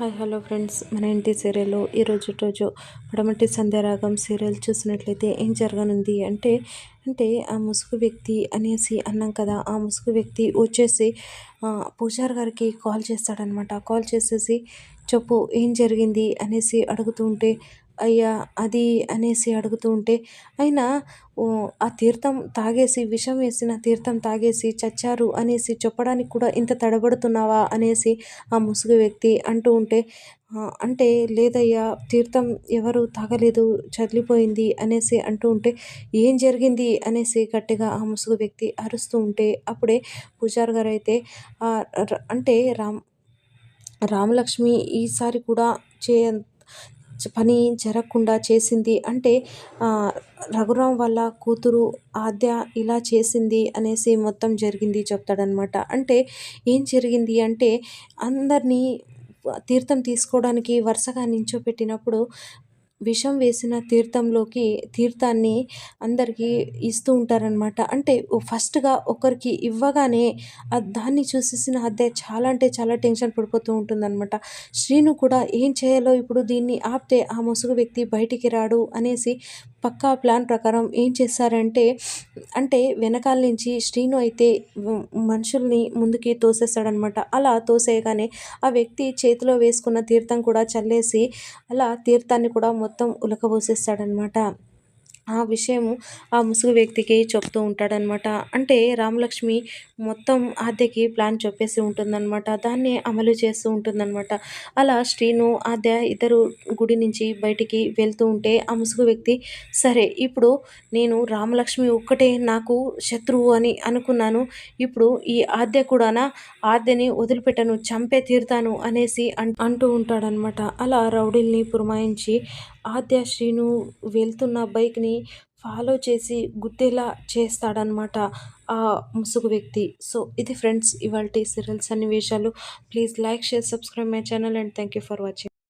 Hi hello friends. మన ఇంటి సీరియల్లో ఈరోజు రోజు పడమటి సంధ్యారాగం సీరియల్ చూసినట్లయితే ఏం జరగనుంది అంటే అంటే ఆ ముసుగు వ్యక్తి అనేసి అన్నాం కదా ఆ ముసుగు వ్యక్తి వచ్చేసి పూజారి గారికి కాల్ చేస్తాడనమాట కాల్ చేసేసి చెప్పు ఏం జరిగింది? అనేసి అడుగుతుంటే అయ్యా అది అనేసి అడుగుతూ ఉంటే అయినా ఆ తీర్థం తాగేసి విషం వేసిన తీర్థం తాగేసి చచ్చారు అనేసి చెప్పడానికి కూడా ఇంత తడబడుతున్నావా? అనేసి ఆ ముసుగు వ్యక్తి అంటూ ఉంటే అంటే లేదయ్యా తీర్థం ఎవరు తాగలేదు చదిలిపోయింది అనేసి అంటూ ఉంటే ఏం జరిగింది? అనేసి గట్టిగా ఆ ముసుగు వ్యక్తి అరుస్తూ ఉంటే అప్పుడే పూజారి గారు అయితే అంటే రామ్ రామలక్ష్మి ఈసారి కూడా చే పని జరగకుండా చేసింది అంటే రఘురాం వాళ్ళ కూతురు ఆద్య ఇలా చేసింది అనేసి మొత్తం జరిగింది చెప్తాడనమాట అంటే ఏం జరిగింది అంటే అందరినీ తీర్థం తీసుకోవడానికి వరుసగా నించోపెట్టినప్పుడు విషం వేసిన తీర్థంలోకి తీర్థాన్ని అందరికీ ఇస్తూ ఉంటారనమాట అంటే ఫస్ట్గా ఒకరికి ఇవ్వగానే దాన్ని చూసేసిన అదే చాలా అంటే చాలా టెన్షన్ పడిపోతూ ఉంటుందన్నమాట. శ్రీను కూడా ఏం చేయాలో ఇప్పుడు దీన్ని ఆపితే ఆ ముసుగు వ్యక్తి బయటికి రాడు అనేసి పక్కా ప్లాన్ ప్రకారం ఏం చేశారంటే అంటే వెనకాల నుంచి శ్రీను అయితే మనుషుల్ని ముందుకి తోసేస్తాడనమాట. అలా తోసేయగానే ఆ వ్యక్తి చేతిలో వేసుకున్న తీర్థం కూడా చల్లేసి అలా తీర్థాన్ని కూడా మొత్తం ఉలకబోసేస్తాడనమాట. ఆ విషయము ఆ ముసుగు వ్యక్తికి చెప్తూ ఉంటాడనమాట అంటే రామలక్ష్మి మొత్తం ఆద్యకి ప్లాన్ చెప్పేసి ఉంటుందన్నమాట. దాన్ని అమలు చేస్తూ ఉంటుందన్నమాట. అలా శ్రీను ఆద్య ఇద్దరు గుడి నుంచి బయటికి వెళ్తూ ఉంటే ఆ ముసుగు వ్యక్తి సరే ఇప్పుడు నేను రామలక్ష్మి ఒక్కటే నాకు శత్రువు అని అనుకున్నాను. ఇప్పుడు ఈ ఆద్య కూడానా ఆద్యని వదిలిపెట్టను చంపే తీరుతాను అనేసి అంటూ ఉంటాడనమాట అలా రౌడీల్ని పురమాయించి ఆద్య శ్రీను వెళ్తున్న బైక్ని ఫాలో చేసి గుద్దేలా చేస్తాడనమాట ఆ ముసుగు వ్యక్తి. సో ఇది ఫ్రెండ్స్ ఇవాళ సీరియల్ సన్నివేశాలు. Please like share subscribe my channel and thank you for watching.